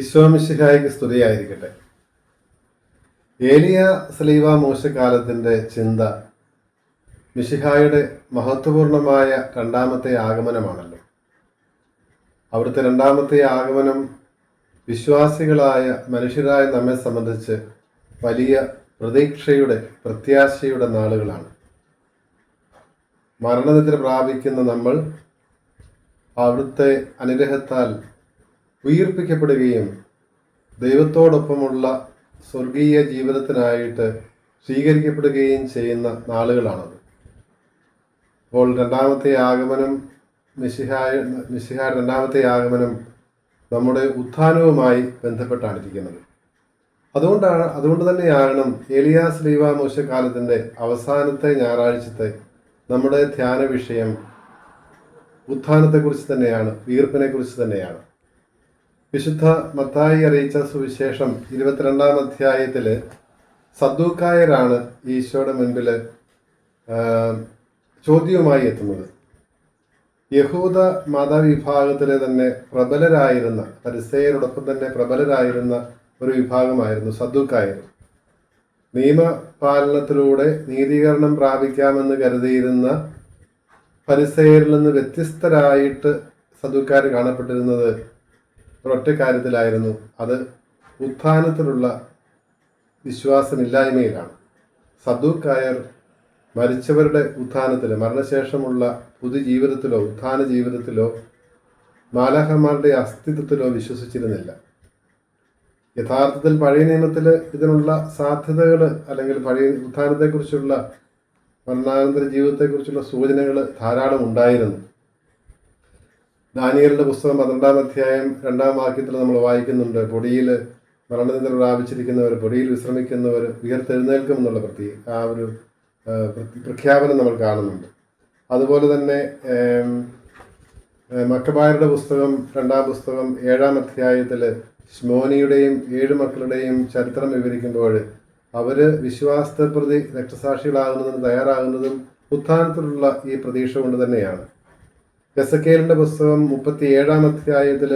ഈശോമിശിഹായിക്ക് സ്തുതിയായിരിക്കട്ടെ. ഏലിയ സ്ലീവ മോശക്കാലത്തിന്റെ ചിന്ത മിശിഹായുടെ മഹത്വപൂർണമായ രണ്ടാമത്തെ ആഗമനമാണല്ലോ. അവിടുത്തെ രണ്ടാമത്തെ ആഗമനം വിശ്വാസികളായ മനുഷ്യരായ നമ്മെ സംബന്ധിച്ച് വലിയ പ്രതീക്ഷയുടെ പ്രത്യാശയുടെ നാളുകളാണ്. മരണനിദ്ര പ്രാപിക്കുന്ന നമ്മൾ അവിടുത്തെ അനുഗ്രഹത്താൽ ഉയർപ്പിക്കപ്പെടുകയും ദൈവത്തോടൊപ്പമുള്ള സ്വർഗീയ ജീവിതത്തിനായിട്ട് സ്വീകരിക്കപ്പെടുകയും ചെയ്യുന്ന നാളുകളാണത്. അപ്പോൾ രണ്ടാമത്തെ ആഗമനം മിശിഹായ മിശിഹായ രണ്ടാമത്തെ ആഗമനം നമ്മുടെ ഉത്ഥാനവുമായി ബന്ധപ്പെട്ടാണ് ഇരിക്കുന്നത് അതുകൊണ്ടാണ് അതുകൊണ്ട് തന്നെയാണ് ഏലിയാസ് ലീവ മോശക്കാലത്തിന്റെ അവസാനത്തെ ഞായറാഴ്ചത്തെ നമ്മുടെ ധ്യാന വിഷയം ഉത്ഥാനത്തെക്കുറിച്ച് തന്നെയാണ് വീർപ്പിനെക്കുറിച്ച് തന്നെയാണ്. വിശുദ്ധ മത്തായി അറിയിച്ച സുവിശേഷം ഇരുപത്തിരണ്ടാം അധ്യായത്തിൽ സദ്ദൂക്കായരാണ് ഈശോയുടെ മുൻപിൽ ചോദ്യവുമായി എത്തുന്നത്. യഹൂദ മതവിഭാഗത്തിലെ തന്നെ പ്രബലരായിരുന്ന പരിസയരോടൊപ്പം തന്നെ പ്രബലരായിരുന്ന ഒരു വിഭാഗമായിരുന്നു സദ്ദൂക്കായർ. നിയമപാലനത്തിലൂടെ നീതീകരണം പ്രാപിക്കാമെന്ന് കരുതിയിരുന്ന പരിസയരിൽ നിന്ന് വ്യത്യസ്തരായിട്ട് സദുക്കാർ കാണപ്പെട്ടിരുന്നത് ഒരൊറ്റ കാര്യത്തിലായിരുന്നു. അത് ഉത്ഥാനത്തിലുള്ള വിശ്വാസമില്ലായ്മയിലാണ്. സദ്ദൂക്കായർ മരിച്ചവരുടെ ഉത്ഥാനത്തിൽ മരണശേഷമുള്ള പുതുജീവിതത്തിലോ ഉത്ഥാന ജീവിതത്തിലോ മാലാഹന്മാരുടെ അസ്തിത്വത്തിലോ വിശ്വസിച്ചിരുന്നില്ല. യഥാർത്ഥത്തിൽ പഴയ നിയമത്തിൽ ഇതിനുള്ള സാധ്യതകൾ അല്ലെങ്കിൽ പഴയ ഉത്ഥാനത്തെക്കുറിച്ചുള്ള മരണാനന്തര ജീവിതത്തെക്കുറിച്ചുള്ള സൂചനകൾ ധാരാളം ഉണ്ടായിരുന്നു. ദാനിയലിന്റെ പുസ്തകം പന്ത്രണ്ടാം അധ്യായം രണ്ടാം വാക്യത്തിൽ നമ്മൾ വായിക്കുന്നുണ്ട്. പൊടിയിൽ മരണനിദ്ര പ്രാപിച്ചിരിക്കുന്നവർ പൊടിയിൽ വിശ്രമിക്കുന്നവർ ഉയർത്തെഴുന്നേൽക്കും എന്നുള്ള പ്രതി ആ ഒരു പ്രഖ്യാപനം നമ്മൾ കാണുന്നുണ്ട്. അതുപോലെ തന്നെ മക്കബായരുടെ പുസ്തകം രണ്ടാം പുസ്തകം ഏഴാം അധ്യായത്തിൽ സ്മോനിയുടെയും ഏഴ് മക്കളുടെയും ചരിത്രം വിവരിക്കുമ്പോൾ അവർ വിശ്വാസത്തെ പ്രതി രക്തസാക്ഷികളാകുന്നതിന് തയ്യാറാകുന്നതും ഉത്ഥാനത്തിലുള്ള ഈ പ്രതീക്ഷ കൊണ്ട് തന്നെയാണ്. എസക്കേലിന്റെ പുസ്തകം മുപ്പത്തി ഏഴാം അധ്യായത്തിൽ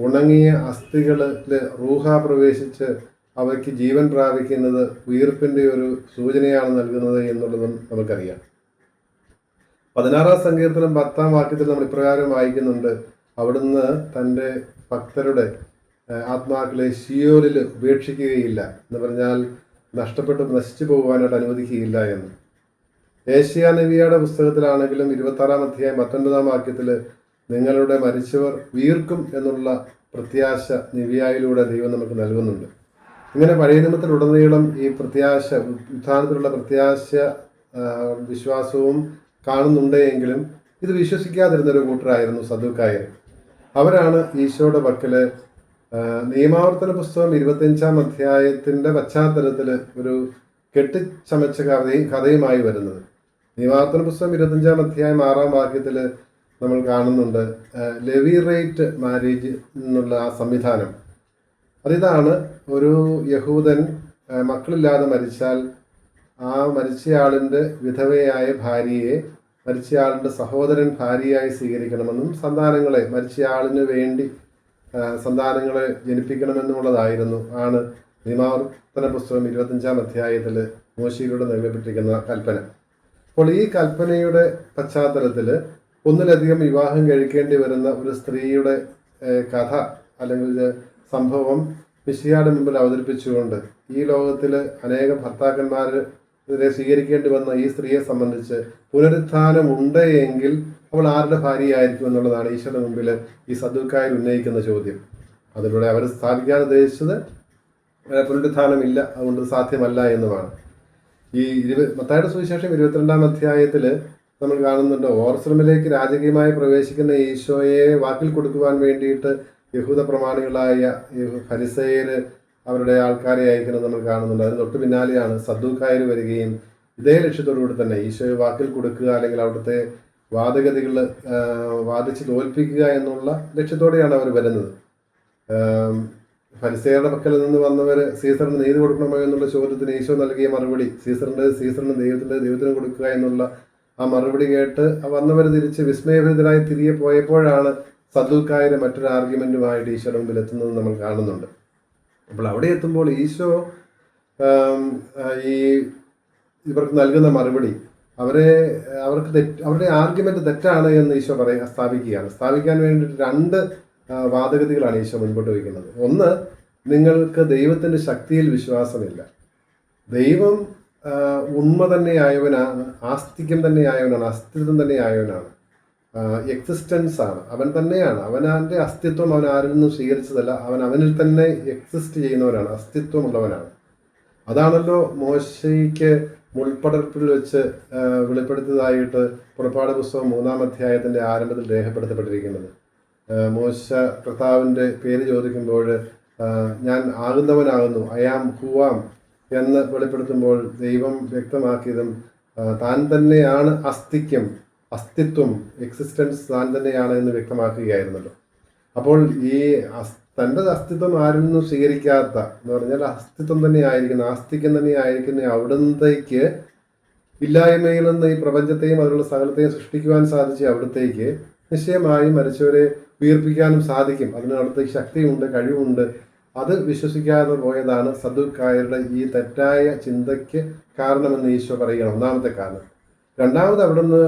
ഉണങ്ങിയ അസ്ഥികളിൽ റൂഹ പ്രവേശിച്ച് അവയ്ക്ക് ജീവൻ പ്രാപിക്കുന്നത് ഉയർപ്പിന്റെ ഒരു സൂചനയാണ് നൽകുന്നത് എന്നുള്ളതും നമുക്കറിയാം. പതിനാറാം സങ്കീർത്തനം പത്താം വാക്യത്തിൽ നമ്മൾ ഇപ്രകാരം വായിക്കുന്നുണ്ട്. അവിടുന്ന് തന്റെ ഭക്തരുടെ ആത്മാക്കളെ ഷിയോലിൽ ഉപേക്ഷിക്കുകയില്ല എന്ന് പറഞ്ഞാൽ നഷ്ടപ്പെട്ട് നശിച്ചു പോകുവാനായിട്ട് അനുവദിക്കുകയില്ല എന്ന്. ഏഷ്യ നബിയുടെ പുസ്തകത്തിലാണെങ്കിലും ഇരുപത്താറാം അധ്യായം പത്തൊൻപതാം വാക്യത്തിൽ നിങ്ങളുടെ മരിച്ചവർ വീർക്കും എന്നുള്ള പ്രത്യാശ നിവിയായിലൂടെ ദൈവം നമുക്ക് നൽകുന്നുണ്ട്. ഇങ്ങനെ പഴയ നിയമത്തിലുടനീളം ഈ പ്രത്യാശ ഉത്ഥാനത്തിലുള്ള പ്രത്യാശ വിശ്വാസവും കാണുന്നുണ്ട് എങ്കിലും ഇത് വിശ്വസിക്കാതിരുന്ന ഒരു കൂട്ടരായിരുന്നു സദുക്കായർ. അവരാണ് ഈശോയുടെ പക്കൽ ആ, നിയമാവർത്തന പുസ്തകം ഇരുപത്തിയഞ്ചാം അധ്യായത്തിന്റെ പശ്ചാത്തലത്തിൽ ഒരു കെട്ടിച്ചമച്ച കഥയും കഥയുമായി വരുന്നത്. നിയമാവർത്തന പുസ്തകം ഇരുപത്തഞ്ചാം അധ്യായം ആറാം വാക്യത്തിൽ നമ്മൾ കാണുന്നുണ്ട്. ലെവി റേറ്റ് മാരേജ് എന്നുള്ള ആ സംവിധാനം. അതിതാണ് ഒരു യഹൂദൻ മക്കളില്ലാതെ മരിച്ചാൽ ആ മരിച്ചയാളിന്റെ വിധവയായ ഭാര്യയെ മരിച്ചയാളിന്റെ സഹോദരൻ ഭാര്യയായി സ്വീകരിക്കണമെന്നും സന്താനങ്ങളെ മരിച്ചയാളിന് വേണ്ടി സന്താനങ്ങളെ ജനിപ്പിക്കണമെന്നുമുള്ളതായിരുന്നു ആണ് നിമാവർത്തന പുസ്തകം ഇരുപത്തഞ്ചാം അധ്യായത്തിൽ മോശിയിലൂടെ നൽകപ്പെട്ടിരിക്കുന്ന കൽപ്പന. അപ്പോൾ ഈ കൽപ്പനയുടെ പശ്ചാത്തലത്തിൽ ഒന്നിലധികം വിവാഹം കഴിക്കേണ്ടി വരുന്ന ഒരു സ്ത്രീയുടെ കഥ അല്ലെങ്കിൽ സംഭവം മിശിയാടെ മുമ്പിൽ അവതരിപ്പിച്ചുകൊണ്ട് ഈ ലോകത്തിൽ അനേകം ഭർത്താക്കന്മാർ ഇതിനെ സ്വീകരിക്കേണ്ടി വന്ന ഈ സ്ത്രീയെ സംബന്ധിച്ച് പുനരുത്ഥാനം ഉണ്ട് എങ്കിൽ അവൾ ആരുടെ ഭാര്യയായിരിക്കും എന്നുള്ളതാണ് ഈശ്വരന്റെ മുമ്പിൽ ഈ സദുക്കായിൽ ഉന്നയിക്കുന്ന ചോദ്യം. അതിലൂടെ അവർ സ്ഥാപിക്കാൻ ഉദ്ദേശിച്ചത് പുനരുത്ഥാനമില്ല അതുകൊണ്ട് സാധ്യമല്ല എന്നുമാണ്. ഈ ഇരുപ മത്തായുടെ സുവിശേഷം ഇരുപത്തിരണ്ടാം അധ്യായത്തിൽ നമ്മൾ കാണുന്നുണ്ട് ഓർശ്രമിലേക്ക് രാജകീയമായി പ്രവേശിക്കുന്ന ഈശോയെ വാക്കിൽ കൊടുക്കുവാൻ വേണ്ടിയിട്ട് യഹൂദ പ്രമാണികളായ ഫരിസയര് അവരുടെ ആൾക്കാരെ അയക്കുന്നത് നമ്മൾ കാണുന്നുണ്ട്. അതിന് തൊട്ട് പിന്നാലെയാണ് സദ്ദൂക്കായർ വരികയും ഇതേ ലക്ഷ്യത്തോടു കൂടി തന്നെ ഈശോയെ വാക്കിൽ കൊടുക്കുക അല്ലെങ്കിൽ അവിടുത്തെ വാദഗതികൾ വാദിച്ച് തോൽപ്പിക്കുക എന്നുള്ള ലക്ഷ്യത്തോടെയാണ് അവർ വരുന്നത്. ആം, ഫരിസേയരുടെ പക്കൽ നിന്ന് വന്നവർ സീസറിന് നീതി കൊടുക്കണമോ എന്നുള്ള ചോദ്യത്തിന് ഈശോ നൽകിയ മറുപടി സീസറിന്റെ സീസറിന് ദൈവത്തിന്റെ ദൈവത്തിന് കൊടുക്കുക എന്നുള്ള ആ മറുപടി കേട്ട് വന്നവർ തിരിച്ച് വിസ്മയഭരിതരായി തിരികെ പോയപ്പോഴാണ് സദുക്കായുടെ മറ്റൊരു ആർഗ്യുമെന്റുമായിട്ട് ഈശോയുടെ മുമ്പിൽ എത്തുന്നത് നമ്മൾ കാണുന്നുണ്ട്. അപ്പോൾ അവിടെ എത്തുമ്പോൾ ഈശോ ഈ ഇവർക്ക് നൽകുന്ന മറുപടി അവരെ അവർക്ക് തെറ്റ് അവരുടെ ആർഗ്യുമെന്റ് തെറ്റാണ് എന്ന് ഈശോ പറയ സ്ഥാപിക്കുകയാണ്. സ്ഥാപിക്കാൻ വേണ്ടിയിട്ട് രണ്ട് വാദഗതികളാണ് ഈശോ മുൻപോട്ട് വയ്ക്കുന്നത്. ഒന്ന് നിങ്ങൾക്ക് ദൈവത്തിന്റെ ശക്തിയിൽ വിശ്വാസമില്ല. ദൈവം ഉണ്മ തന്നെ ആയവനാണ് ആസ്തിക്യം തന്നെ ആയവനാണ് അസ്തിത്വം തന്നെ ആയവനാണ്. എക്സിസ്റ്റൻസ് ആണ്. അവൻ തന്നെയാണ്. അവനവന്റെ അസ്തിത്വം അവൻ ആരിൽ നിന്നും സ്വീകരിച്ചതല്ല. അവൻ അവനിൽ തന്നെ എക്സിസ്റ്റ് ചെയ്യുന്നവനാണ് അസ്തിത്വമുള്ളവനാണ്. അതാണല്ലോ മോശയ്ക്ക് മുൾപ്പടർപ്പിൽ വെച്ച് വെളിപ്പെടുത്തിയതായിട്ട് പുറപ്പാട് പുസ്തകം മൂന്നാം അധ്യായത്തിന്റെ ആരംഭത്തിൽ രേഖപ്പെടുത്തപ്പെട്ടിരിക്കുന്നത്. മോശ കർത്താവിന്റെ പേര് ചോദിക്കുമ്പോൾ ഞാൻ ആകുന്നവനാകുന്നു അയാം ഹുവാം എന്ന് വെളിപ്പെടുത്തുമ്പോൾ ദൈവം വ്യക്തമാക്കിയതും താൻ തന്നെയാണ് അസ്ഥിക്യം അസ്തിത്വം എക്സിസ്റ്റൻസ് താൻ തന്നെയാണ് എന്ന് വ്യക്തമാക്കുകയായിരുന്നല്ലോ. അപ്പോൾ ഈ തന്റെ അസ്തിത്വം ആരിൽ നിന്നും സ്വീകരിക്കാത്ത എന്ന് പറഞ്ഞാൽ അസ്തിത്വം തന്നെ ആയിരിക്കുന്ന ആസ്തിക്യം തന്നെ ആയിരിക്കുന്ന അവിടത്തേക്ക് ഇല്ലായ്മയിൽ നിന്ന് ഈ പ്രപഞ്ചത്തെയും അതിലുള്ള സകലത്തെയും സൃഷ്ടിക്കുവാൻ സാധിച്ച അവിടുത്തേക്ക് നിശ്ചയമായും മരിച്ചവരെ ഉയർപ്പിക്കാനും സാധിക്കും. അതിനടുത്ത് ശക്തിയുണ്ട് കഴിവുണ്ട്. അത് വിശ്വസിക്കാതെ പോയതാണ് സദുക്കായരുടെ ഈ തെറ്റായ ചിന്തയ്ക്ക് കാരണമെന്ന് ഈശോ പറയുകയാണ്. ഒന്നാമത്തെ കാരണം. രണ്ടാമത് അവിടുന്ന്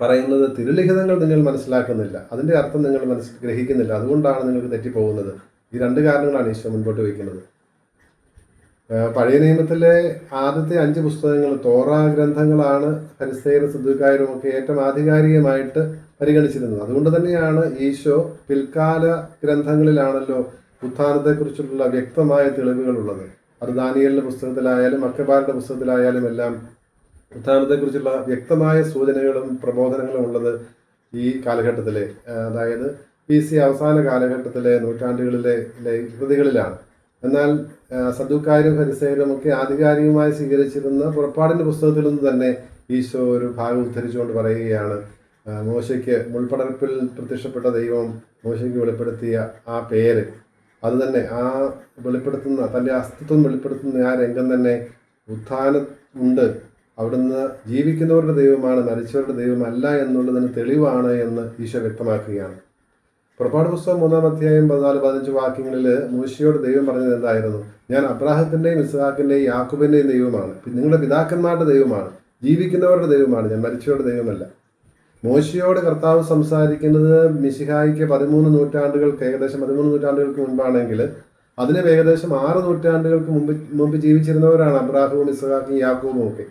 പറയുന്നത് തിരുലിഖിതങ്ങൾ നിങ്ങൾ മനസ്സിലാക്കുന്നില്ല. അതിന്റെ അർത്ഥം നിങ്ങൾ മനസ്സിൽ ഗ്രഹിക്കുന്നില്ല. അതുകൊണ്ടാണ് നിങ്ങൾക്ക് തെറ്റിപ്പോകുന്നത്. ഈ രണ്ട് കാരണങ്ങളാണ് ഈശോ മുൻപോട്ട് വയ്ക്കുന്നത്. പഴയ നിയമത്തിലെ ആദ്യത്തെ അഞ്ച് പുസ്തകങ്ങൾ തോറ ഗ്രന്ഥങ്ങളാണ് ഹരിസ്തേരും സിദ്ധുക്കാരും ഒക്കെ ഏറ്റവും ആധികാരികമായിട്ട് പരിഗണിച്ചിരുന്നത്. അതുകൊണ്ട് തന്നെയാണ് ഈശോ പിൽക്കാല ഗ്രന്ഥങ്ങളിലാണല്ലോ ഉത്ഥാനത്തെക്കുറിച്ചുള്ള വ്യക്തമായ തെളിവുകളുള്ളത്. അത് ദാനിയലിന്റെ പുസ്തകത്തിലായാലും അക്കബാറിന്റെ പുസ്തകത്തിലായാലും എല്ലാം ഉത്ഥാനത്തെക്കുറിച്ചുള്ള വ്യക്തമായ സൂചനകളും പ്രബോധനങ്ങളും ഉള്ളത് ഈ കാലഘട്ടത്തിലെ അതായത് പി സി അവസാന കാലഘട്ടത്തിലെ നൂറ്റാണ്ടുകളിലെ കൃതികളിലാണ്. എന്നാൽ സദുക്കാരും ഹരിസേരും ഒക്കെ ആധികാരികമായി സ്വീകരിച്ചിരുന്ന പുറപ്പാടിന്റെ പുസ്തകത്തിൽ നിന്ന് തന്നെ ഈശോ ഒരു ഭാഗം ഉദ്ധരിച്ചുകൊണ്ട് പറയുകയാണ്. മോശയ്ക്ക് മുൾപടർപ്പിൽ പ്രത്യക്ഷപ്പെട്ട ദൈവം മോശയ്ക്ക് വെളിപ്പെടുത്തിയ ആ പേര്. അത് തന്നെ ആ വെളിപ്പെടുത്തുന്ന തന്റെ അസ്തിത്വം വെളിപ്പെടുത്തുന്ന ആ രംഗം തന്നെ ഉത്ഥാനം ഉണ്ട്. അവിടുന്ന് ജീവിക്കുന്നവരുടെ ദൈവമാണ് മരിച്ചവരുടെ ദൈവമല്ല എന്നുള്ളതിന് തെളിവാണ് എന്ന് ഈശോ വ്യക്തമാക്കുകയാണ്. പുറപ്പാട് പുസ്തകം മൂന്നാം അധ്യായം പതിനാല് പതിനഞ്ച് വാക്യങ്ങളിൽ മൂശിയോട് ദൈവം പറഞ്ഞത് എന്തായിരുന്നു? ഞാൻ അബ്രാഹത്തിന്റെയും ഇസ്ഹാക്കിന്റെയും യാക്കുബിന്റെയും ദൈവമാണ്. നിങ്ങളുടെ പിതാക്കന്മാരുടെ ദൈവമാണ്. ജീവിക്കുന്നവരുടെ ദൈവമാണ്. ഞാൻ മരിച്ചവരുടെ ദൈവമല്ല. മോശയോട് കർത്താവ് സംസാരിക്കുന്നത് മിശിഹായിക്ക് പതിമൂന്ന് നൂറ്റാണ്ടുകൾക്ക് ഏകദേശം പതിമൂന്ന് നൂറ്റാണ്ടുകൾക്ക് മുൻപാണെങ്കിൽ അതിന് ഏകദേശം ആറ് നൂറ്റാണ്ടുകൾക്ക് മുമ്പ് മുമ്പ് ജീവിച്ചിരുന്നവരാണ് അബ്രാഹവും ഇസ്ഹാക്കും യാക്കൂബും ഒക്കെ.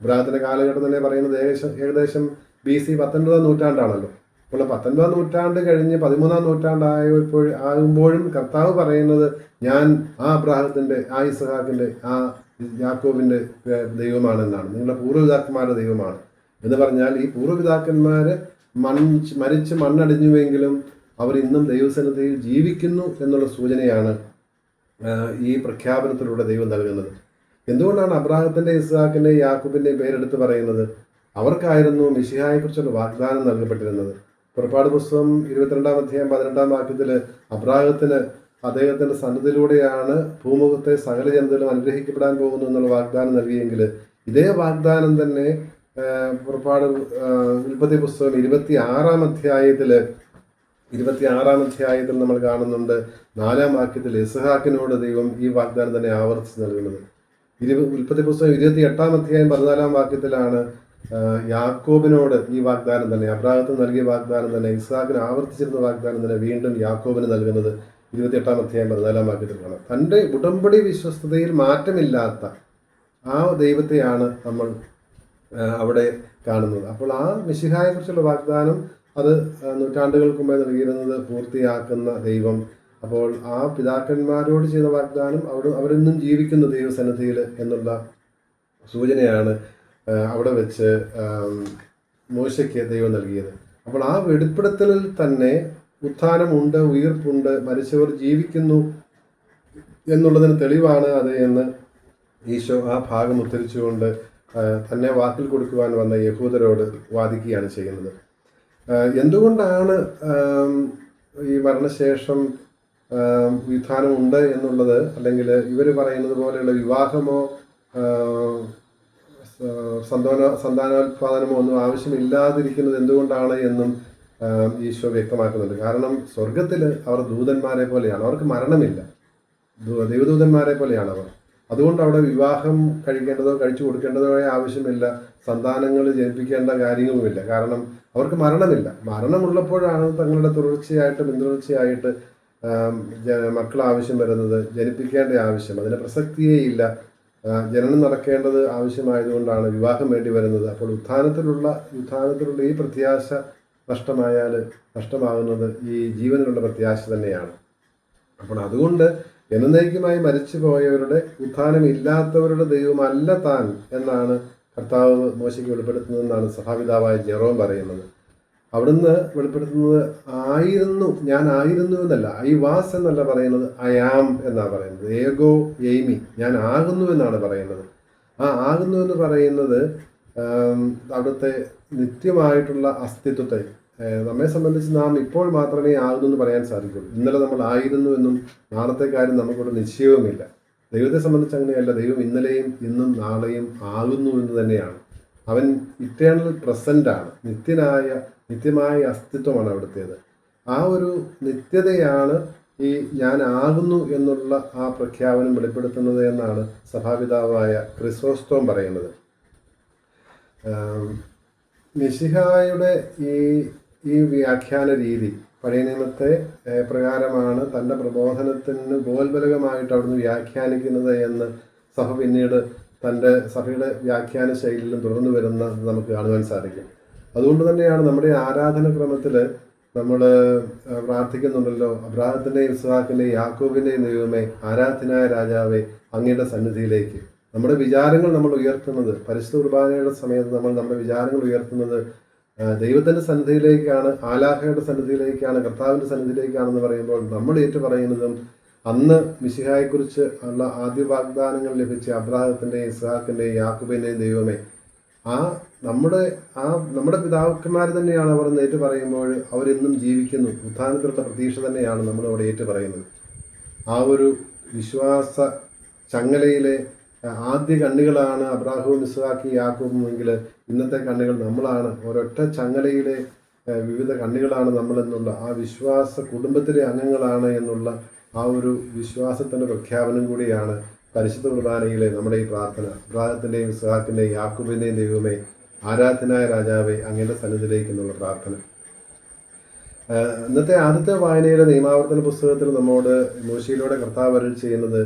അബ്രാഹത്തിന്റെ കാലഘട്ടം തന്നെ പറയുന്നത് ഏകദേശം ഏകദേശം ബി സി പത്തൊൻപതാം നൂറ്റാണ്ടാണല്ലോ. അപ്പോൾ പത്തൊൻപതാം നൂറ്റാണ്ട് കഴിഞ്ഞ് പതിമൂന്നാം നൂറ്റാണ്ടായപ്പോൾ ആകുമ്പോഴും കർത്താവ് പറയുന്നത് ഞാൻ ആ അബ്രാഹത്തിന്റെ ആ ഇസഹാക്കിന്റെ ആ യാക്കോബിന്റെ ദൈവമാണെന്നാണ്. നിങ്ങളുടെ പൂർവപിതാക്കന്മാരുടെ ദൈവമാണ് എന്ന് പറഞ്ഞാൽ ഈ പൂർവപിതാക്കന്മാർ മൺ മരിച്ച് മണ്ണടിഞ്ഞുവെങ്കിലും അവർ ഇന്നും ദൈവസന്നിധിയിൽ ജീവിക്കുന്നു എന്നുള്ള സൂചനയാണ് ഈ പ്രഖ്യാപനത്തിലൂടെ ദൈവം നൽകുന്നത്. എന്തുകൊണ്ടാണ് അബ്രാഹത്തിന്റെ ഇസ്ഹാക്കിന്റെ യാക്കൂബിന്റെയും പേരെടുത്ത് പറയുന്നത്? അവർക്കായിരുന്നു മിശിഹായെക്കുറിച്ചുള്ള വാഗ്ദാനം നൽകപ്പെട്ടിരുന്നത്. പുറപ്പാട് പുസ്തകം ഇരുപത്തിരണ്ടാം അധ്യായം പതിനെട്ടാം വാക്യത്തിൽ അബ്രാഹത്തിന് അദ്ദേഹത്തിന്റെ സന്നദ്ധിയിലൂടെയാണ് ഭൂമുഖത്തെ സകല ജനതകളും അനുഗ്രഹിക്കപ്പെടാൻ പോകുന്നു എന്നുള്ള വാഗ്ദാനം നൽകിയെങ്കിൽ ഇതേ വാഗ്ദാനം തന്നെ പുറപ്പാട് ഉൽപ്പത്തി പുസ്തകം ഇരുപത്തി ആറാം അധ്യായത്തിൽ ഇരുപത്തി ആറാം അധ്യായത്തിൽ നമ്മൾ കാണുന്നുണ്ട് നാലാം വാക്യത്തിൽ ഇസഹാക്കിനോട് ദൈവം ഈ വാഗ്ദാനം തന്നെ ആവർത്തിച്ച് നൽകുന്നത്. ഇരു ഉൽപ്പത്തി പുസ്തകം ഇരുപത്തി എട്ടാം അധ്യായം പതിനാലാം വാക്യത്തിലാണ് യാക്കോബിനോട് ഈ വാഗ്ദാനം തന്നെ അബ്രാഹത്തിന് നൽകിയ വാഗ്ദാനം തന്നെ ഇസാഖിന് ആവർത്തിച്ചിരുന്ന വാഗ്ദാനം തന്നെ വീണ്ടും യാക്കോബിന് നൽകുന്നത് ഇരുപത്തിയെട്ടാം അധ്യായം പതിനാലാം വാക്യത്തിൽ കാണാം തന്റെ ഉടമ്പടി വിശ്വസ്തതയിൽ മാറ്റമില്ലാത്ത ആ ദൈവത്തെയാണ് നമ്മൾ അവിടെ കാണുന്നത്. അപ്പോൾ ആ മിശിഹായെക്കുറിച്ചുള്ള വാഗ്ദാനം അത് നൂറ്റാണ്ടുകൾക്ക് മുമ്പേ നൽകിയിരുന്നത് പൂർത്തിയാക്കുന്ന ദൈവം. അപ്പോൾ ആ പിതാക്കന്മാരോട് ചെയ്ത വാഗ്ദാനം അവിടെ അവരിന്നും ജീവിക്കുന്ന ദൈവസന്നിധിയിൽ എന്നുള്ള സൂചനയാണ് അവിടെ വെച്ച് മോശയ്ക്ക് ദൈവം നൽകിയത്. അപ്പോൾ ആ വെളിപ്പെടുത്തലിൽ തന്നെ ഉത്ഥാനമുണ്ട് ഉയർപ്പുണ്ട് മരിച്ചവർ ജീവിക്കുന്നു എന്നുള്ളതിന് തെളിവാണ് അത് എന്ന് ഈശോ ആ ഭാഗം ഉദ്ധരിച്ചുകൊണ്ട് തന്നെ വാക്കിൽ കൊടുക്കുവാൻ വന്ന യഹൂദരോട് വാദിക്കുകയാണ് ചെയ്യുന്നത്. എന്തുകൊണ്ടാണ് ഈ മരണശേഷം വിധാനമുണ്ട് എന്നുള്ളത് അല്ലെങ്കിൽ ഇവർ പറയുന്നത് പോലെയുള്ള വിവാഹമോ സന്താന സന്താനോത്പാദനമോ ഒന്നും ആവശ്യമില്ലാതിരിക്കുന്നത് എന്തുകൊണ്ടാണ് എന്നും ഈശോ വ്യക്തമാക്കുന്നുണ്ട്. കാരണം സ്വർഗത്തിൽ അവർ ദൂതന്മാരെ പോലെയാണ്. അവർക്ക് മരണമില്ല. ദൈവദൂതന്മാരെ പോലെയാണ് അവർ. അതുകൊണ്ട് അവിടെ വിവാഹം കഴിക്കേണ്ടതോ കഴിച്ചു കൊടുക്കേണ്ടതോ ആവശ്യമില്ല. സന്താനങ്ങൾ ജനിപ്പിക്കേണ്ട കാര്യങ്ങളുമില്ല. കാരണം അവർക്ക് മരണമില്ല. മരണമുള്ളപ്പോഴാണ് തങ്ങളുടെ തുടർച്ചയായിട്ട് പിന്തുടർച്ചയായിട്ട് മക്കൾ ആവശ്യം വരുന്നത് ജനിപ്പിക്കേണ്ട ആവശ്യം. അതിന് പ്രസക്തിയേ ഇല്ല. ജനനം നടക്കേണ്ടത് ആവശ്യമായതുകൊണ്ടാണ് വിവാഹം വേണ്ടി വരുന്നത്. അപ്പോൾ ഉത്ഥാനത്തിലുള്ള ഉത്ഥാനത്തിലുള്ള ഈ പ്രത്യാശ നഷ്ടമായാൽ നഷ്ടമാകുന്നത് ഈ ജീവനിലുള്ള പ്രത്യാശ തന്നെയാണ്. അപ്പോൾ അതുകൊണ്ട് എന്നേക്കുമായി മരിച്ചു പോയവരുടെ ഉത്ഥാനമില്ലാത്തവരുടെ ദൈവമല്ല താൻ എന്നാണ് കർത്താവ് മോശയ്ക്ക് വെളിപ്പെടുത്തുന്നതെന്നാണ് സഭാപിതാവായ ജെറോം പറയുന്നത്. അവിടുന്ന് വെളിപ്പെടുത്തുന്നത് ആയിരുന്നു ഞാൻ ആയിരുന്നു എന്നല്ല. ഐ വാസ് എന്നല്ല പറയുന്നത് ഐ ആം എന്നാണ് പറയുന്നത്. ഏകോ എയ്മി ഞാൻ ആകുന്നു എന്നാണ് പറയുന്നത്. ആ ആകുന്നു എന്ന് പറയുന്നത് അവിടുത്തെ നിത്യമായിട്ടുള്ള അസ്തിത്വത്തെ നമ്മെ സംബന്ധിച്ച് നാം ഇപ്പോൾ മാത്രമേ ആകുന്നു എന്ന് പറയാൻ സാധിക്കുള്ളൂ. ഇന്നലെ നമ്മൾ ആയിരുന്നു എന്നും നാളത്തെ കാര്യം നമുക്കൊരു നിശ്ചയവുമില്ല. ദൈവത്തെ സംബന്ധിച്ച് അങ്ങനെയല്ല. ദൈവം ഇന്നലെയും ഇന്നും നാളെയും ആകുന്നു എന്ന് തന്നെയാണ്. അവൻ ഇറ്റേണൽ പ്രസന്റാണ് നിത്യനായ നിത്യമായ അസ്തിത്വമാണ് അവിടുത്തേത്. ആ ഒരു നിത്യതയാണ് ഈ ഞാൻ ആകുന്നു എന്നുള്ള ആ പ്രഖ്യാപനം വെളിപ്പെടുത്തുന്നത് എന്നാണ് സഭാപിതാവായ ക്രിസോസ്തോം പറയുന്നത്. മിശിഹായുടെ ഈ ഈ വ്യാഖ്യാന രീതി പഴയ നിയമത്തെ പ്രകാരമാണ് തന്റെ പ്രബോധനത്തിന് ബോൽബലകമായിട്ട് അവിടുന്ന് വ്യാഖ്യാനിക്കുന്നത് എന്ന് സഭ പിന്നീട് തന്റെ സഭയുടെ വ്യാഖ്യാന ശൈലിയിലും തുടർന്നു വരുന്ന നമുക്ക് കാണുവാൻ സാധിക്കും. അതുകൊണ്ട് തന്നെയാണ് നമ്മുടെ ആരാധന ക്രമത്തിൽ നമ്മൾ പ്രാർത്ഥിക്കുന്നുണ്ടല്ലോ അബ്രാഹത്തിന്റെയും ഇസ്ഹാക്കിന്റെയും യാക്കോബിന്റെയും ദൈവമേ ആരാധനായ രാജാവേ അങ്ങയുടെ സന്നിധിയിലേക്ക്. നമ്മുടെ വിചാരങ്ങൾ നമ്മൾ ഉയർത്തുന്നത് പരിശുദ്ധ കുർബാനയുടെ സമയത്ത് നമ്മൾ നമ്മുടെ വിചാരങ്ങൾ ഉയർത്തുന്നത് ദൈവത്തിന്റെ സന്നിധിയിലേക്കാണ് ആലാഹയുടെ സന്നിധിയിലേക്കാണ് കർത്താവിന്റെ സന്നിധിയിലേക്കാണെന്ന് പറയുമ്പോൾ നമ്മൾ ഏറ്റു പറയുന്നതും അന്ന് മിശിഹായെക്കുറിച്ച് ഉള്ള ആദ്യ വാഗ്ദാനങ്ങൾ ലഭിച്ച അബ്രാഹത്തിന്റെയും ഇസ്ഹാക്കിന്റെയും യാക്കുബിന്റെയും ദൈവമേ ആ നമ്മുടെ ആ നമ്മുടെ പിതാക്കന്മാർ തന്നെയാണ് അവർ എന്ന് ഏറ്റു പറയുമ്പോൾ അവരെന്നും ജീവിക്കുന്നു. ഉത്ഥാനത്തിലുള്ള പ്രതീക്ഷ തന്നെയാണ് നമ്മൾ അവിടെ ഏറ്റു പറയുന്നത്. ആ ഒരു വിശ്വാസ ചങ്ങലയിലെ ആദ്യ കണ്ണുകളാണ് അബ്രാഹവും ഇസ്ഹാക്കി യാക്കൂബും എങ്കിൽ ഇന്നത്തെ കണ്ണുകൾ നമ്മളാണ്. ഒരൊറ്റ ചങ്ങലയിലെ വിവിധ കണ്ണുകളാണ് നമ്മളെന്നുള്ള ആ വിശ്വാസ കുടുംബത്തിലെ അംഗങ്ങളാണ് എന്നുള്ള ആ ഒരു വിശ്വാസത്തിന്റെ പ്രഖ്യാപനം കൂടിയാണ് പരിശുദ്ധ കുർബാനയിലെ നമ്മുടെ ഈ പ്രാർത്ഥന. അബ്രാഹത്തിന്റെയും ഇസ്ഹാക്കിന്റെയും യാക്കൂബിന്റെയും ദൈവമേ ആരാധനായ രാജാവേ അങ്ങയുടെ സന്നിധിയിലേക്ക് എന്നുള്ള പ്രാർത്ഥന. ഇന്നത്തെ ആദ്യത്തെ വായനയിലെ നിയമാവർത്തന പുസ്തകത്തിൽ നമ്മോട് മോശയിലൂടെ കർത്താവ് അരുൾ ചെയ്യുന്നത്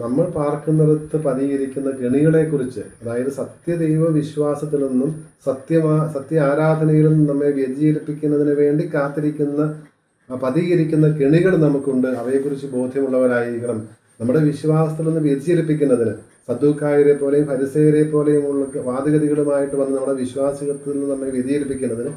നമ്മൾ പാർക്കുന്നിടത്ത് പതിയിരിക്കുന്ന ഗണികളെക്കുറിച്ച് അതായത് സത്യദൈവ വിശ്വാസത്തിൽ നിന്നും സത്യമാ സത്യ ആരാധനയിൽ നിന്നും നമ്മെ വ്യതിചലിപ്പിക്കുന്നതിന് വേണ്ടി കാത്തിരിക്കുന്ന പതിയിരിക്കുന്ന കെണികൾ നമുക്കുണ്ട്. അവയെക്കുറിച്ച് ബോധ്യമുള്ളവരായിരിക്കണം. നമ്മുടെ വിശ്വാസത്തിൽ നിന്ന് വ്യതിചലിപ്പിക്കുന്നതിന് സദ്ദൂക്കായരെ പോലെയും ഹരിസേരെ പോലെയും ഉള്ള വാദഗതികളുമായിട്ട് വന്ന് നമ്മുടെ വിശ്വാസത്തിൽ നിന്ന് നമ്മെ വ്യതിചലിപ്പിക്കുന്നതിന്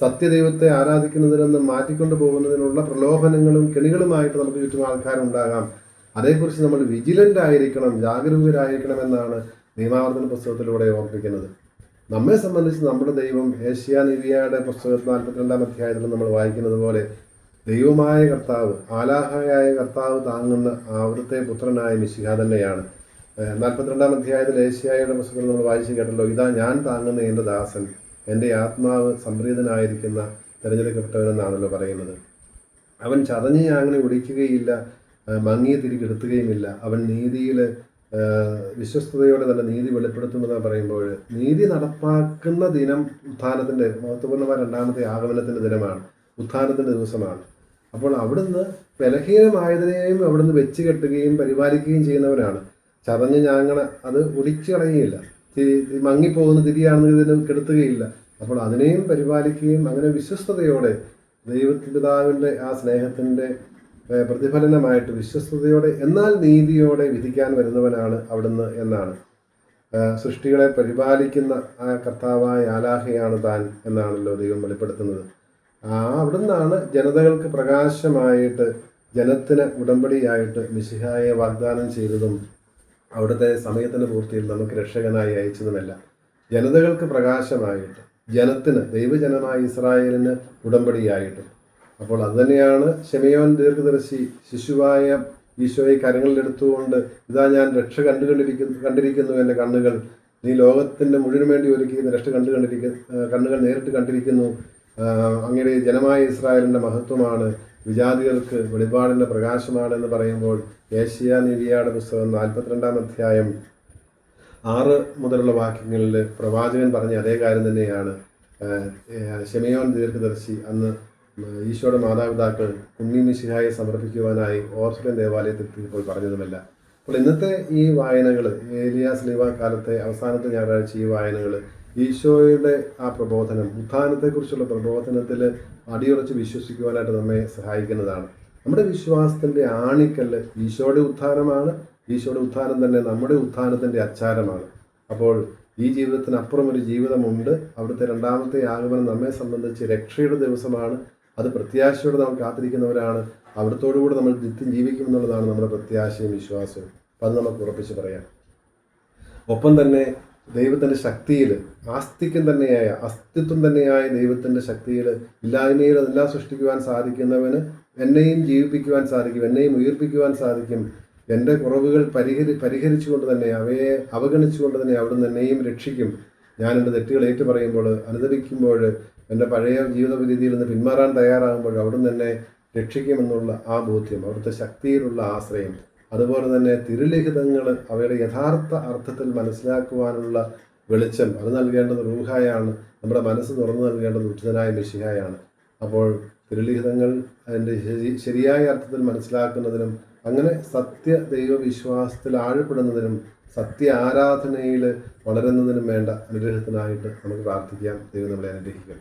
സത്യദൈവത്തെ ആരാധിക്കുന്നതിൽ നിന്ന് മാറ്റിക്കൊണ്ടു പോകുന്നതിനുള്ള പ്രലോഭനങ്ങളും കെണികളുമായിട്ട് നമുക്ക് ചുറ്റും ആൾക്കാരുണ്ടാകാം. അതേക്കുറിച്ച് നമ്മൾ വിജിലന്റ് ആയിരിക്കണം ജാഗരൂകരായിരിക്കണം എന്നാണ് നിയമാവർത്തന പുസ്തകത്തിലൂടെ ഓർപ്പിക്കുന്നത് നമ്മെ സംബന്ധിച്ച് നമ്മുടെ ദൈവം ഏഷ്യ നിവിയയുടെ പുസ്തകത്തിൽ നാൽപ്പത്തിരണ്ടാം അധ്യായത്തിൽ നമ്മൾ വായിക്കുന്നത് പോലെ ദൈവമായ കർത്താവ് ആലാഹയായ കർത്താവ് താങ്ങുന്ന അവിടുത്തെ പുത്രനായ മിശിഹ തന്നെയാണ്. നാൽപ്പത്തിരണ്ടാം അധ്യായത്തിൽ ഏഷ്യായുടെ പുസ്തകത്തിൽ നമ്മൾ വായിച്ചു കേട്ടല്ലോ ഇതാ ഞാൻ താങ്ങുന്ന എന്റെ ദാസൻ എന്റെ ആത്മാവ് സംപ്രീതനായിരിക്കുന്ന തിരഞ്ഞെടുക്കപ്പെട്ടവനെന്നാണല്ലോ പറയുന്നത്. അവൻ ചതഞ്ഞ് അങ്ങനെ ഒടിക്കുകയില്ല മങ്ങിയ തിരികെടുത്തുകയുമില്ല. അവൻ നീതിയിൽ വിശ്വസ്തയോടെ തന്നെ നീതി വെളിപ്പെടുത്തുമെന്ന് പറയുമ്പോൾ നീതി നടപ്പാക്കുന്ന ദിനം ഉത്ഥാനത്തിന്റെ മഹത്വപൂർണമായ രണ്ടാമത്തെ ആഗമനത്തിന്റെ ദിനമാണ് ഉത്ഥാനത്തിന്റെ ദിവസമാണ്. അപ്പോൾ അവിടുന്ന് ബലഹീനമായതിനെയും അവിടുന്ന് വെച്ച് കെട്ടുകയും പരിപാലിക്കുകയും ചെയ്യുന്നവരാണ്. ചതഞ്ഞ് ഞാങ്ങണ അത് ഒടിച്ചു കളയുകയില്ല. മങ്ങിപ്പോകുന്ന തിരിയാണെന്ന് ഇതിന് കെടുത്തുകയില്ല. അപ്പോൾ അതിനെയും പരിപാലിക്കുകയും അങ്ങനെ വിശ്വസ്തയോടെ ദൈവപിതാവിന്റെ ആ സ്നേഹത്തിന്റെ പ്രതിഫലനമായിട്ട് വിശ്വസ്തയോടെ എന്നാൽ നീതിയോടെ വിധിക്കാൻ വരുന്നവനാണ് അവിടുന്ന് എന്നാണ്. സൃഷ്ടികളെ പരിപാലിക്കുന്ന ആ കർത്താവായ ആലാഹയാണ് താൻ എന്നാണല്ലോ ദൈവം വെളിപ്പെടുത്തുന്നത്. ആ അവിടുന്നാണ് ജനതകൾക്ക് പ്രകാശമായിട്ട് ജനത്തിന് ഉടമ്പടിയായിട്ട് മിശിഹായെ വാഗ്ദാനം ചെയ്തതും അവിടുത്തെ സമയത്തിന് പൂർത്തിയിൽ നമുക്ക് രക്ഷകനായി അയച്ചതുമല്ല. ജനതകൾക്ക് പ്രകാശമായിട്ട് ജനത്തിന് ദൈവജനമായ ഇസ്രായേലിന് ഉടമ്പടിയായിട്ട്. അപ്പോൾ അതുതന്നെയാണ് ഷെമിയോൻ ദീർഘദർശി ശിശുവായ ഈശോയെ കരങ്ങളിലെടുത്തുകൊണ്ട് ഇതാ ഞാൻ രക്ഷ കണ്ടുകൊണ്ടിരിക്കുന്നു കണ്ടിരിക്കുന്നു എന്റെ കണ്ണുകൾ. നീ ലോകത്തിന്റെ മുഴുവൻ വേണ്ടി ഒരുക്കിയിരുന്ന രക്ഷ കണ്ടു കണ്ടിരിക്കുന്നു കണ്ണുകൾ നേരിട്ട് കണ്ടിരിക്കുന്നു. ആ, അങ്ങയുടെ ജനമായ ഇസ്രായേലിന്റെ മഹത്വമാണ് വിജാതികൾക്ക് വെളിപാടിന്റെ പ്രകാശമാണെന്ന് പറയുമ്പോൾ ഏഷ്യ നിവിയാട് പുസ്തകം നാൽപ്പത്തിരണ്ടാം അധ്യായം ആറ് മുതലുള്ള വാക്യങ്ങളിൽ പ്രവാചകൻ പറഞ്ഞ അതേ കാര്യം തന്നെയാണ്. ശമയോൻ ദീർഘദർശി അന്ന് ഈശോയുടെ മാതാപിതാക്കൾ കുഞ്ഞിമിശിഹായെ സമർപ്പിക്കുവാനായി ഓർഫലൻ ദേവാലയത്തിൽ പോയി പറഞ്ഞതുമല്ല. അപ്പോൾ ഇന്നത്തെ ഈ വായനകൾ ഏലിയ സ്ലീവ കാലത്തെ അവസാനത്തെ ഞായറാഴ്ച ഈ വായനകൾ ഈശോയുടെ ആ പ്രബോധനം ഉത്ഥാനത്തെക്കുറിച്ചുള്ള പ്രബോധനത്തിൽ അടിയുറച്ച് വിശ്വസിക്കുവാനായിട്ട് നമ്മെ സഹായിക്കുന്നതാണ്. നമ്മുടെ വിശ്വാസത്തിന്റെ ആണിക്കല്ല് ഈശോയുടെ ഉത്ഥാനമാണ് ഈശോയുടെ ഉത്ഥാനം തന്നെ നമ്മുടെ ഉത്ഥാനത്തിന്റെ അച്ചാരമാണ്. അപ്പോൾ ഈ ജീവിതത്തിനപ്പുറം ഒരു ജീവിതമുണ്ട്. അവിടുത്തെ രണ്ടാമത്തെ ആഗമനം നമ്മെ സംബന്ധിച്ച് രക്ഷയുടെ ദിവസമാണ്. അത് പ്രത്യാശയോടെ നാം കാത്തിരിക്കുന്നവരാണ്. അവിടത്തോടുകൂടി നമ്മൾ നിത്യം ജീവിക്കും എന്നുള്ളതാണ് നമ്മുടെ പ്രത്യാശയും വിശ്വാസവും. അപ്പം അത് നമുക്ക് ഉറപ്പിച്ച് പറയാം. ഒപ്പം തന്നെ ദൈവത്തിന്റെ ശക്തിയിൽ ആസ്തിക്യം തന്നെയായ അസ്തിത്വം തന്നെയായ ദൈവത്തിന്റെ ശക്തിയിൽ ഇല്ലായ്മയിൽ അതെല്ലാം സൃഷ്ടിക്കുവാൻ സാധിക്കുന്നവന് എന്നെയും ജീവിപ്പിക്കുവാൻ സാധിക്കും എന്നെയും ഉയർപ്പിക്കുവാൻ സാധിക്കും. എന്റെ കുറവുകൾ പരിഹരി പരിഹരിച്ചുകൊണ്ട് തന്നെ അവയെ അവഗണിച്ചുകൊണ്ട് തന്നെ അവിടുന്ന് എന്നെയും രക്ഷിക്കും. ഞാൻ എന്റെ തെറ്റുകൾ ഏറ്റു പറയുമ്പോൾ അനുദപിക്കുമ്പോൾ എന്റെ പഴയ ജീവിത രീതിയിൽ നിന്ന് പിന്മാറാൻ തയ്യാറാകുമ്പോൾ അവിടുന്ന് എന്നെ രക്ഷിക്കുമെന്നുള്ള ആ ബോധ്യം അവിടുത്തെ ശക്തിയിലുള്ള ആശ്രയം. അതുപോലെ തന്നെ തിരുലിഖിതങ്ങൾ അവയുടെ യഥാർത്ഥ അർത്ഥത്തിൽ മനസ്സിലാക്കുവാനുള്ള വെളിച്ചം അത് നൽകേണ്ടത് റൂഹായാണ്. നമ്മുടെ മനസ്സ് തുറന്നു നൽകേണ്ടത് ഉചിതനായ മിഷിഹായാണ്. അപ്പോൾ തിരുലിഖിതങ്ങൾ അതിന്റെ ശരിയായ അർത്ഥത്തിൽ മനസ്സിലാക്കുന്നതിനും അങ്ങനെ സത്യ ദൈവവിശ്വാസത്തിൽ ആഴപ്പെടുന്നതിനും സത്യ ആരാധനയിൽ വളരുന്നതിനും വേണ്ട അനുഗ്രഹത്തിനായിട്ട് നമുക്ക് പ്രാർത്ഥിക്കാം. ദൈവം നമ്മളെ അനുഗ്രഹിക്കട്ടെ.